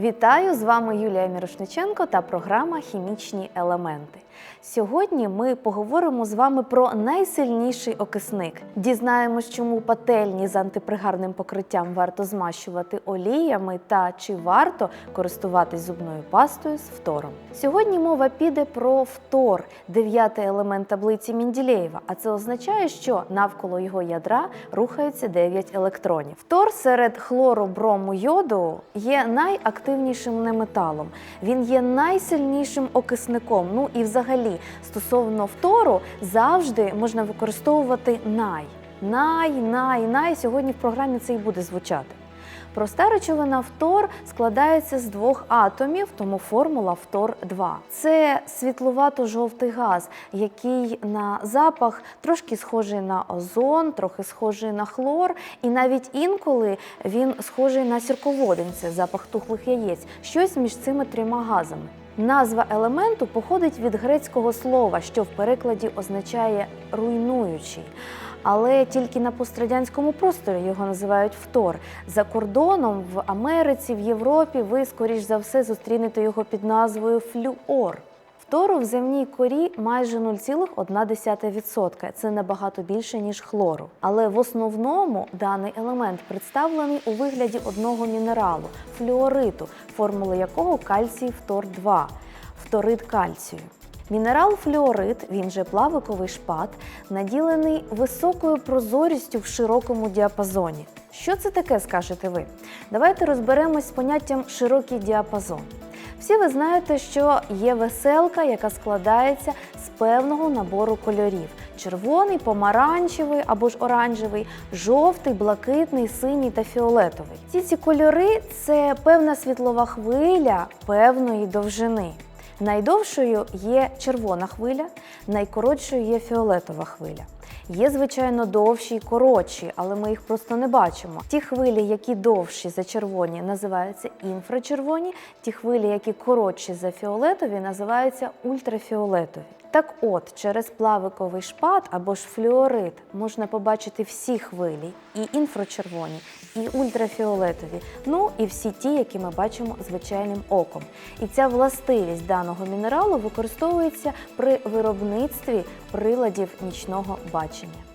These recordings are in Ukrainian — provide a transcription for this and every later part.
Вітаю! З вами Юлія Мірошниченко та програма Хімічні елементи. Сьогодні ми поговоримо з вами про найсильніший окисник. Дізнаємось, чому пательні з антипригарним покриттям варто змащувати оліями та чи варто користуватись зубною пастою з фтором. Сьогодні мова піде про фтор, дев'ятий елемент таблиці Мінділеєва. А це означає, що навколо його ядра рухаються 9 електронів. Фтор серед хлору, брому, йоду є найактивнішим неметалом. Він є найсильнішим окисником. Ну і взагалі стосовно фтору завжди можна використовувати най. Най, най, най. Сьогодні в програмі це і буде звучати. Проста речовина фтор складається з двох атомів, тому формула фтор 2 Це світловато-жовтий газ, який на запах трошки схожий на озон, трохи схожий на хлор, і навіть інколи він схожий на сірководень, це запах тухлих яєць, щось між цими трьома газами. Назва елементу походить від грецького слова, що в перекладі означає руйнуючий. Але тільки на пострадянському просторі його називають втор. За кордоном в Америці, в Європі ви, скоріш за все, зустрінете його під назвою флюор. Фтору в земній корі майже 0,1%. Це набагато більше, ніж хлору. Але в основному даний елемент представлений у вигляді одного мінералу флюориту, формула якого кальцій фтор 2 фторид кальцію. Мінерал флюорит, він же плавиковий шпат, наділений високою прозорістю в широкому діапазоні. Що це таке, скажете ви? Давайте розберемось з поняттям широкий діапазон. Всі ви знаєте, що є веселка, яка складається з певного набору кольорів: червоний, помаранчевий або ж оранжевий, жовтий, блакитний, синій та фіолетовий. Ці ці кольори це певна світлова хвиля певної довжини. Найдовшою є червона хвиля, найкоротшою є фіолетова хвиля. Є, звичайно, довші й коротші, але ми їх просто не бачимо. Ті хвилі, які довші за червоні, називаються інфрачервоні, ті хвилі, які коротші за фіолетові, називаються ультрафіолетові. Так от, через плавиковий шпат або ж флюорит можна побачити всі хвилі, і інфрачервоні, і ультрафіолетові, ну і всі ті, які ми бачимо звичайним оком. І ця властивість даного мінералу використовується при виробництві приладів нічного бачення.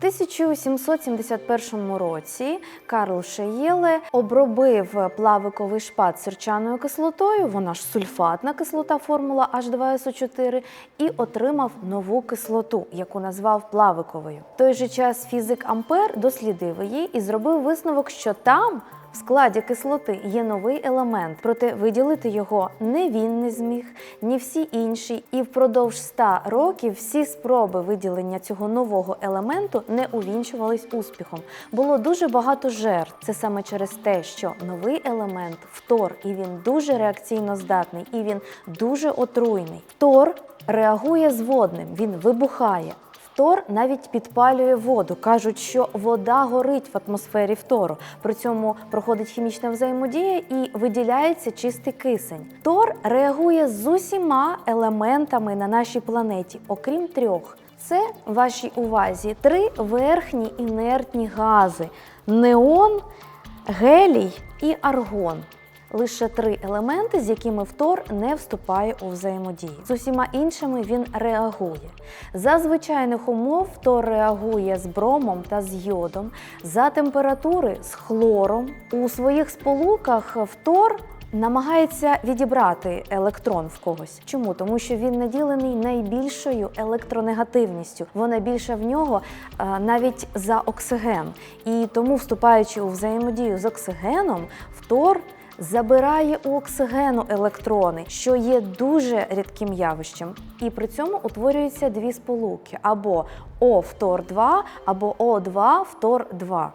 1771 році Карл Шеєле обробив плавиковий шпат сірчаною кислотою, вона ж сульфатна кислота, формула H2SO4, і отримав нову кислоту, яку назвав плавиковою. В той же час фізик Ампер дослідив її і зробив висновок, що там складі кислоти є новий елемент, проте виділити його не він не зміг, ні всі інші. І впродовж 100 років всі спроби виділення цього нового елементу не увінчувались успіхом. Було дуже багато жертв. Це саме через те, що новий елемент фтор, і він дуже реакційно здатний, і він дуже отруйний. Фтор реагує з водним, він вибухає. Фтор навіть підпалює воду. Кажуть, що вода горить в атмосфері фтору. При цьому проходить хімічна взаємодія і виділяється чистий кисень. Фтор реагує з усіма елементами на нашій планеті, окрім трьох. Це вашій увазі три верхні інертні гази: неон, гелій і аргон. Лише три елементи, з якими фтор не вступає у взаємодію. З усіма іншими він реагує. За звичайних умов фтор реагує з бромом та з йодом, за температури з хлором. У своїх сполуках фтор намагається відібрати електрон в когось. Чому? Тому що він наділений найбільшою електронегативністю. Вона більша в нього е, навіть за оксиген. І тому, вступаючи у взаємодію з оксигеном, фтор забирає у оксигену електрони, що є дуже рідким явищем. І при цьому утворюються дві сполуки: або О фтор 2 або О2 фтор 2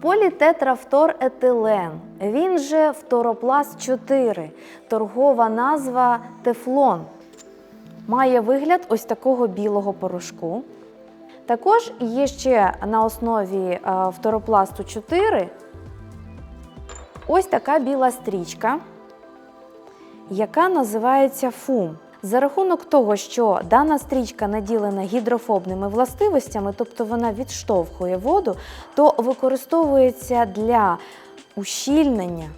Політетрафтор-етилен. Він же фторопласт 4, торгова назва тефлон. Має вигляд ось такого білого порошку. Також є ще на основі е, фторопласту 4 ось така біла стрічка, яка називається фум. За рахунок того, що дана стрічка наділена гідрофобними властивостями, тобто вона відштовхує воду, то використовується для ущільнення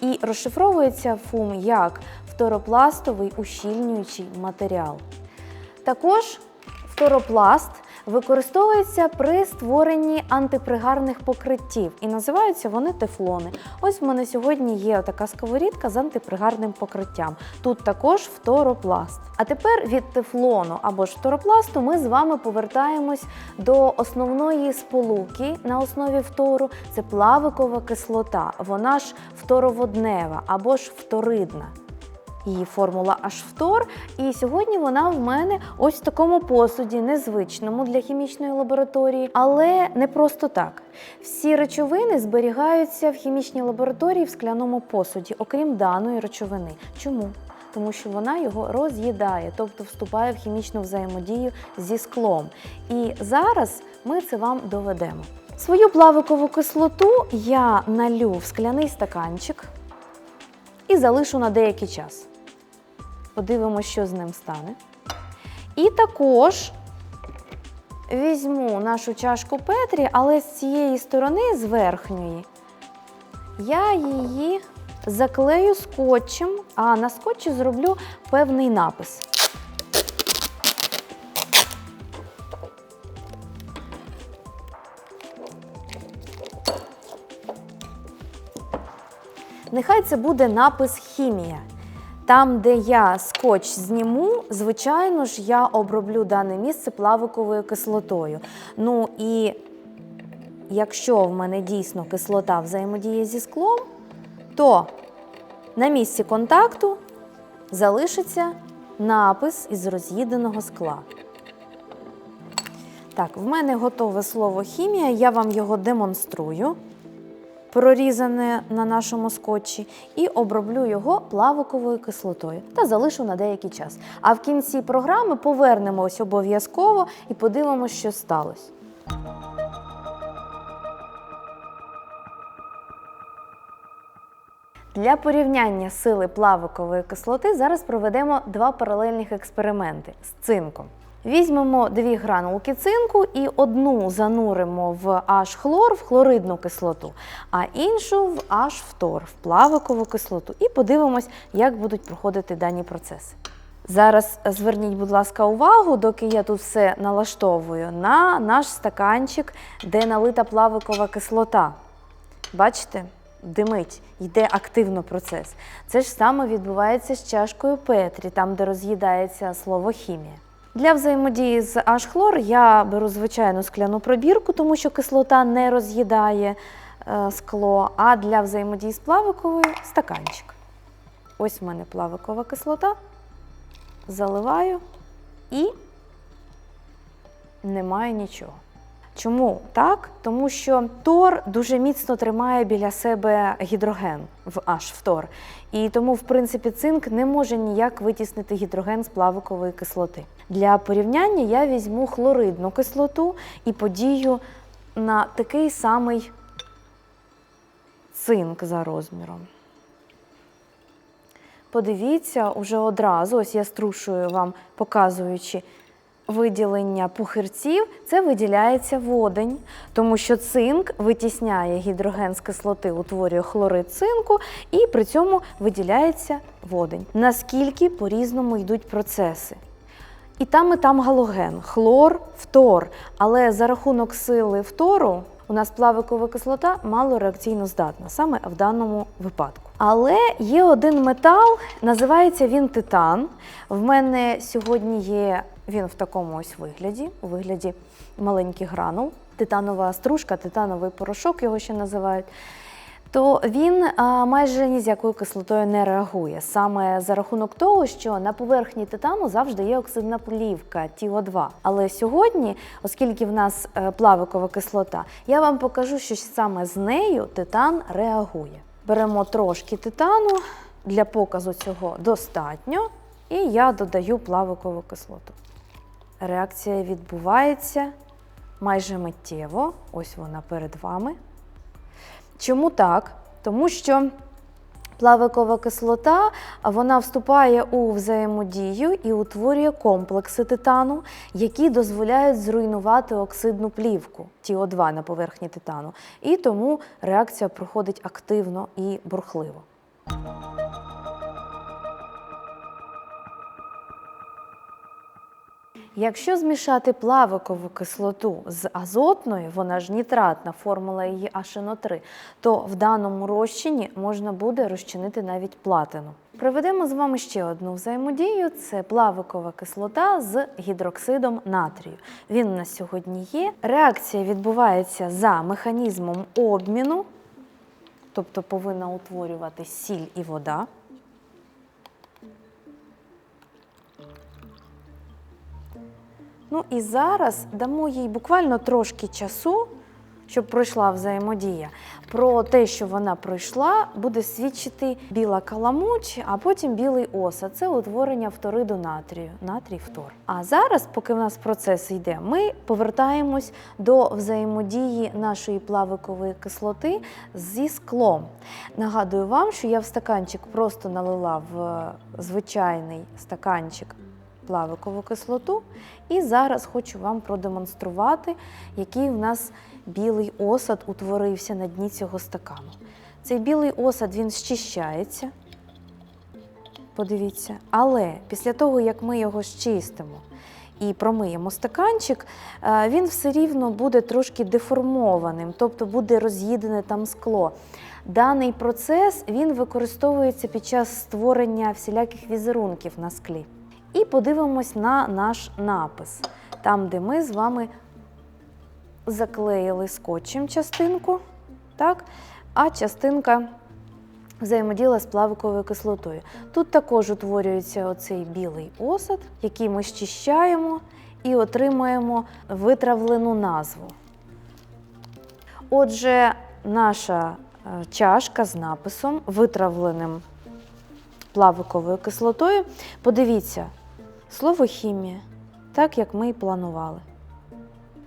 і розшифровується фум як фторопластовий ущільнюючий матеріал. Також фторопласт використовується при створенні антипригарних покриттів і називаються вони тефлони. Ось в мене сьогодні є така сковорідка з антипригарним покриттям. Тут також фторопласт. А тепер від тефлону або ж фторопласту ми з вами повертаємось до основної сполуки на основі фтору. Це плавикова кислота. Вона ж фтороводнева або ж фторидна її формула H-фтор. І сьогодні вона в мене ось в такому посуді, незвичному для хімічної лабораторії, але не просто так. Всі речовини зберігаються в хімічній лабораторії в скляному посуді, окрім даної речовини. Чому? Тому що вона його роз'їдає, тобто вступає в хімічну взаємодію зі склом. І зараз ми це вам доведемо. Свою плавикову кислоту я налю в скляний стаканчик і залишу на деякий час. Подивимося, що з ним стане. І також візьму нашу чашку Петрі, але з цієї сторони, з верхньої, я її заклею скотчем, а на скотчі зроблю певний напис. Нехай це буде напис хімія. Там, де я скотч зніму, звичайно ж, я оброблю дане місце плавиковою кислотою. Ну і якщо в мене дійсно кислота взаємодіє зі склом, то на місці контакту залишиться напис із роз'їденого скла. Так, в мене готове слово хімія, я вам його демонструю прорізане на нашому скотчі, і оброблю його плавиковою кислотою та залишу на деякий час. А в кінці програми повернемось обов'язково і подивимося, що сталося. Для порівняння сили плавикової кислоти зараз проведемо два паралельних експерименти з цинком. Візьмемо дві гранулки цинку і одну зануримо в H-хлор, в хлоридну кислоту, а іншу в H-фтор, в плавикову кислоту. І подивимось, як будуть проходити дані процеси. Зараз зверніть, будь ласка, увагу, доки я тут все налаштовую, на наш стаканчик, де налита плавикова кислота. Бачите? Димить, йде активно процес. Це ж саме відбувається з чашкою Петрі, там, де роз'їдається слово хімія. Для взаємодії з H-хлор я беру звичайну скляну пробірку, тому що кислота не роз'їдає е, скло, а для взаємодії з плавиковою стаканчик. Ось в мене плавикова кислота. Заливаю і немає нічого. Чому так? Тому що тор дуже міцно тримає біля себе гідроген в H-фтор. І тому, в принципі, цинк не може ніяк витіснити гідроген з плавикової кислоти. Для порівняння я візьму хлоридну кислоту і подію на такий самий цинк за розміром. Подивіться уже одразу, ось я струшую вам, показуючи виділення пухирців, це виділяється водень, тому що цинк витісняє гідроген з кислоти, утворює хлорид цинку, і при цьому виділяється водень. Наскільки по-різному йдуть процеси. І там, і там галоген, хлор, фтор. Але за рахунок сили фтору у нас плавикова кислота мало реакційно здатна, саме в даному випадку. Але є один метал, називається він титан. В мене сьогодні є він в такому ось вигляді, у вигляді маленьких гранул. Титанова стружка, титановий порошок його ще називають. То він майже ні з якою кислотою не реагує. Саме за рахунок того, що на поверхні титану завжди є оксидна плівка ТіО2. Але сьогодні, оскільки в нас е, плавикова кислота, я вам покажу, що саме з нею титан реагує. Беремо трошки титану, для показу цього достатньо, і я додаю плавикову кислоту. Реакція відбувається майже миттєво. Ось вона перед вами. Чому так? Тому що Плавикова кислота вона вступає у взаємодію і утворює комплекси титану, які дозволяють зруйнувати оксидну плівку ТО2 на поверхні титану. І тому реакція проходить активно і бурхливо. Якщо змішати плавикову кислоту з азотною, вона ж нітратна, формула її HNO3, то в даному розчині можна буде розчинити навіть платину. Проведемо з вами ще одну взаємодію: це плавикова кислота з гідроксидом натрію. Він у нас сьогодні є. Реакція відбувається за механізмом обміну, тобто повинна утворювати сіль і вода. Ну і зараз дамо їй буквально трошки часу, щоб пройшла взаємодія. Про те, що вона пройшла, буде свідчити біла каламуть, а потім білий осад. Це утворення фториду натрію, натрій фтор. А зараз, поки в нас процес йде, ми повертаємось до взаємодії нашої плавикової кислоти зі склом. Нагадую вам, що я в стаканчик просто налила в звичайний стаканчик плавикову кислоту. І зараз хочу вам продемонструвати, який в нас білий осад утворився на дні цього стакану. Цей білий осад він щищається. Подивіться, але після того, як ми його щистимо і промиємо стаканчик, е, він все рівно буде трошки деформованим, тобто буде роз'їдене там скло. Даний процес він використовується під час створення всіляких візерунків на склі. І подивимось на наш напис, там, де ми з вами заклеїли скотчем частинку, так? а частинка взаємодіяла з плавиковою кислотою. Тут також утворюється оцей білий осад, який ми щищаємо і отримуємо витравлену назву. Отже, наша е, чашка з написом, витравленим плавиковою кислотою. Подивіться, слово хімія, так як ми і планували.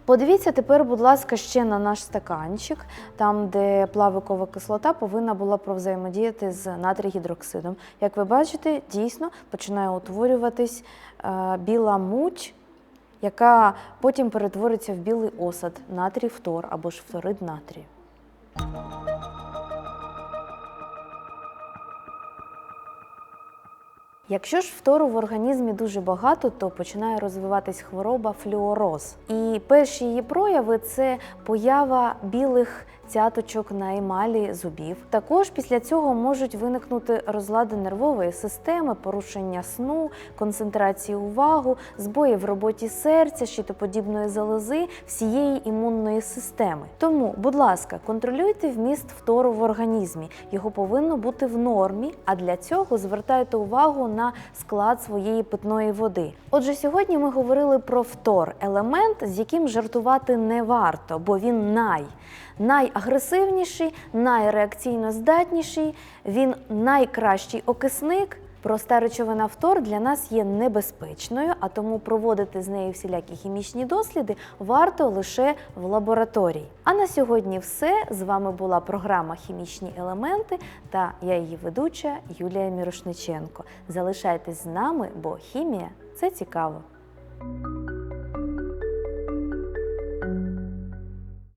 Подивіться тепер, будь ласка, ще на наш стаканчик, там, де плавикова кислота повинна була провзаємодіяти з натрій-гідроксидом. Як ви бачите, дійсно починає утворюватись е, біла муть, яка потім перетвориться в білий осад натрій фтор або ж фторид натрію. Якщо ж фтору в організмі дуже багато, то починає розвиватись хвороба флюороз. І перші її прояви це поява білих цяточок на емалі зубів. Також після цього можуть виникнути розлади нервової системи, порушення сну, концентрації уваги, збої в роботі серця, щитоподібної залози, всієї імунної системи. Тому, будь ласка, контролюйте вміст фтору в організмі. Його повинно бути в нормі, а для цього звертайте увагу на склад своєї питної води. Отже, сьогодні ми говорили про фтор елемент, з яким жартувати не варто, бо він най найагресивніший, найреакційно здатніший, він найкращий окисник. Проста речовина фтор для нас є небезпечною, а тому проводити з нею всілякі хімічні досліди варто лише в лабораторії. А на сьогодні все. З вами була програма Хімічні елементи та я її ведуча Юлія Мірошниченко. Залишайтесь з нами, бо хімія це цікаво.